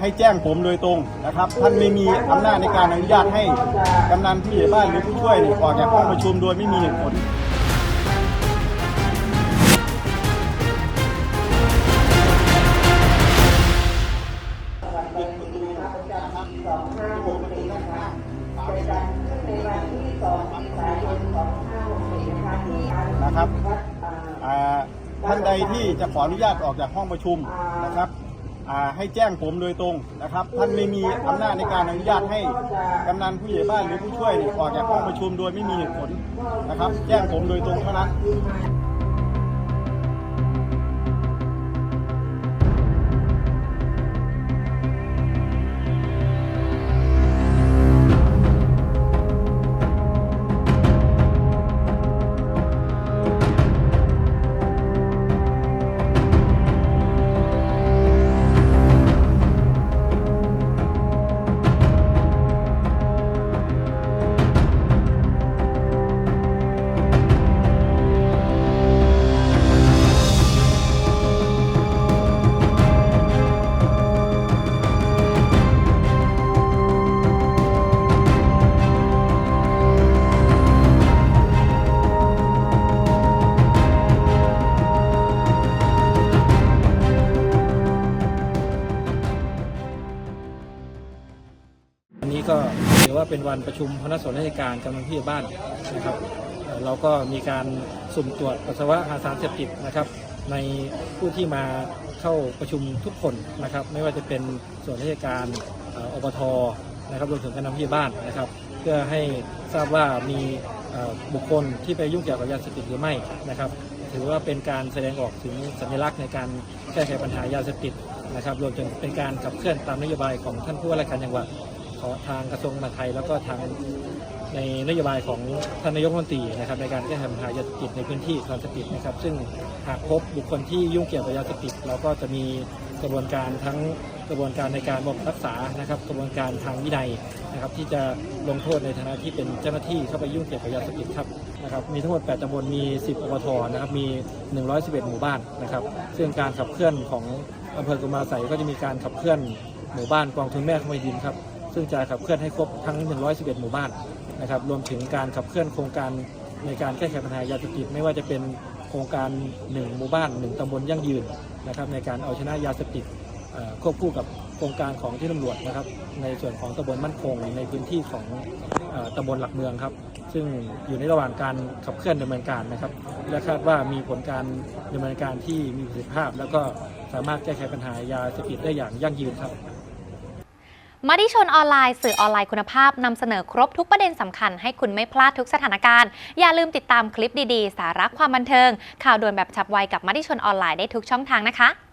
ให้แจ้งผมโดยตรงนะครับ ท่านไม่มีอำนาจในการอนุญาตให้กำนันผู้ใหญ่บ้านหรือผู้ช่วยเนี่ยออกจากห้องประชุมโดยไม่มีเหตุผลนะครับท่านใดที่จะขออนุญาตออกจากห้องประชุมนะครับ ให้แจ้งผมโดยตรงนะครับ ท่านไม่มีอำนาจในการอนุญาตให้กำนันผู้ใหญ่บ้านหรือผู้ช่วยออกจากห้องประชุมโดยไม่มีเหตุผลนะครับ แจ้งผมโดยตรงเท่านั้น ก็ถือว่าเป็นวันประชุมคณะส่วนราชการกำลังที่บ้านนะครับ เราก็มีการสุ่มตรวจปัสสาวะหาสารเสพติดนะครับ ในผู้ที่มาเข้าประชุมทุกคนนะครับ ไม่ว่าจะเป็นส่วนราชการอบทนะครับรวมถึงคณะที่บ้านนะครับ เพื่อให้ทราบว่ามีบุคคลที่ไปยุ่งเกี่ยวกับยาเสพติดหรือไม่นะครับถือว่าเป็นการแสดงออกถึงสัญลักษณ์ในการแก้ไขปัญหายาเสพติดนะครับรวมถึงเป็นการขับเคลื่อนตามนโยบายของท่านผู้ว่าราชการจังหวัด ของทางกระทรวงมหาดไทย แล้วก็ทางในนโยบายของท่านนายกรัฐมนตรีนะครับในการแก้ไขปัญหายาเสพติดในพื้นที่ยาเสพติดนะครับ ซึ่งหากพบบุคคลที่ยุ่งเกี่ยวกับยาเสพติดเราก็จะมีกระบวนการทั้งกระบวนการในการบำบัดรักษานะครับ กระบวนการทางวินัยนะครับ ที่จะลงโทษในฐานะที่เป็นเจ้าหน้าที่เข้าไปยุ่งเกี่ยวกับยาเสพติดครับนะครับ มีทั้งหมด 8ตำบลมี 10อบทนะครับ มี 111 หมู่บ้านนะครับ ซึ่งการขับเคลื่อนของอำเภอกุมาใสก็จะมีการขับเคลื่อนหมู่บ้านกองทุนแม่ขมยดินครับ ซึ่งจะขับเคลื่อนให้ครบทั้ง 111 หมู่บ้านนะครับรวมถึงการขับเคลื่อนโครงการในการแก้ไขปัญหายาเสพติดไม่ว่าจะเป็นโครงการ 1 หมู่บ้าน 1ตำบลยั่งยืนนะครับในการเอาชนะยาเสพติดควบคู่กับโครงการของที่ตำรวจนะครับ ในส่วนของตำบลมั่นคงในพื้นที่ของอตำบลหลักเมืองครับ ซึ่งอยู่ในระหว่างการขับเคลื่อนดำเนินการนะครับ และคาดว่ามีผลการดำเนินการที่มีประสิทธิภาพ แล้วก็สามารถแก้ไขปัญหายาเสพติดได้อย่างยั่งยืนครับ มติชนออนไลน์สื่อออนไลน์คุณภาพนำเสนอครบทุกประเด็นสำคัญให้คุณไม่พลาดทุกสถานการณ์ อย่าลืมติดตามคลิปดีๆ สาระความบันเทิง ข่าวด่วนแบบฉับไวกับมติชนออนไลน์ได้ทุกช่องทางนะคะ